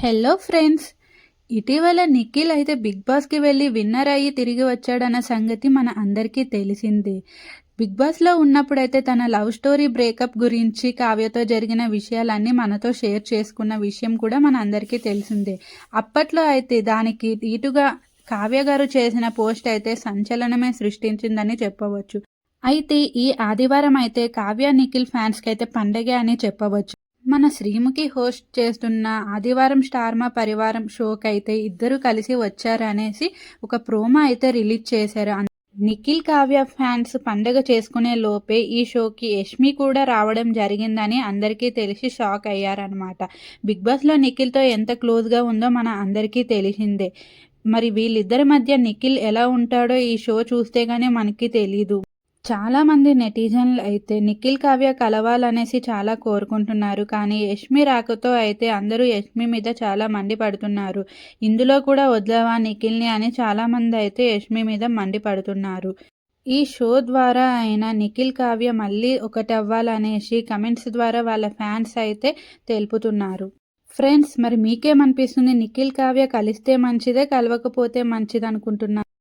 Hello friends ఇటీవల నిఖిల్ అయితే big బాస్కి వెళ్ళి విన్నర్ అయ్యి తిరిగి వచ్చాడన్న సంగతి మన అందరికీ తెలిసిందే. బిగ్ బాస్లో ఉన్నప్పుడైతే తన లవ్ స్టోరీ బ్రేకప్ గురించి కావ్యతో జరిగిన విషయాలన్నీ మనతో షేర్ చేసుకున్న విషయం కూడా మన అందరికీ తెలిసిందే. అప్పట్లో అయితే దానికి ఇటుగా కావ్య గారు చేసిన పోస్ట్ అయితే సంచలనమే సృష్టించిందని చెప్పవచ్చు. అయితే ఈ ఆదివారం అయితే కావ్య నిఖిల్ ఫ్యాన్స్కి అయితే పండగే అని చెప్పవచ్చు. మన శ్రీముఖి హోస్ట్ చేస్తున్న ఆదివారం స్టార్మా పరివారం షోకి అయితే ఇద్దరు కలిసి వచ్చారనేసి ఒక ప్రోమో అయితే రిలీజ్ చేశారు. నిఖిల్ కావ్య ఫ్యాన్స్ పండగ చేసుకునే లోపే ఈ షోకి యష్మి కూడా రావడం జరిగిందని అందరికీ తెలిసి షాక్ అయ్యారనమాట బిగ్ బాస్లో నిఖిల్తో ఎంత క్లోజ్గా ఉందో మన అందరికీ తెలిసిందే. మరి వీళ్ళిద్దరి మధ్య నిఖిల్ ఎలా ఉంటాడో ఈ షో చూస్తే గానీ మనకి తెలీదు. చాలా మంది నెటిజన్లు అయితే నిఖిల్ కావ్య కలవాలనేసి చాలా కోరుకుంటున్నారు. కానీ యష్మి రాకతో అయితే అందరూ యష్మి మీద చాలా మండిపడుతున్నారు. ఇందులో కూడా వదలవా నిఖిల్ని అని చాలా మంది అయితే యష్మి మీద మండిపడుతున్నారు. ఈ షో ద్వారా అయినా నిఖిల్ కావ్య మళ్ళీ ఒకటి అవ్వాలనేసి కమెంట్స్ ద్వారా వాళ్ళ ఫ్యాన్స్ అయితే తెలుపుతున్నారు. ఫ్రెండ్స్ మరి మీకేమనిపిస్తుంది? నిఖిల్ కావ్య కలిస్తే మంచిదే కలవకపోతే మంచిది అనుకుంటున్నారు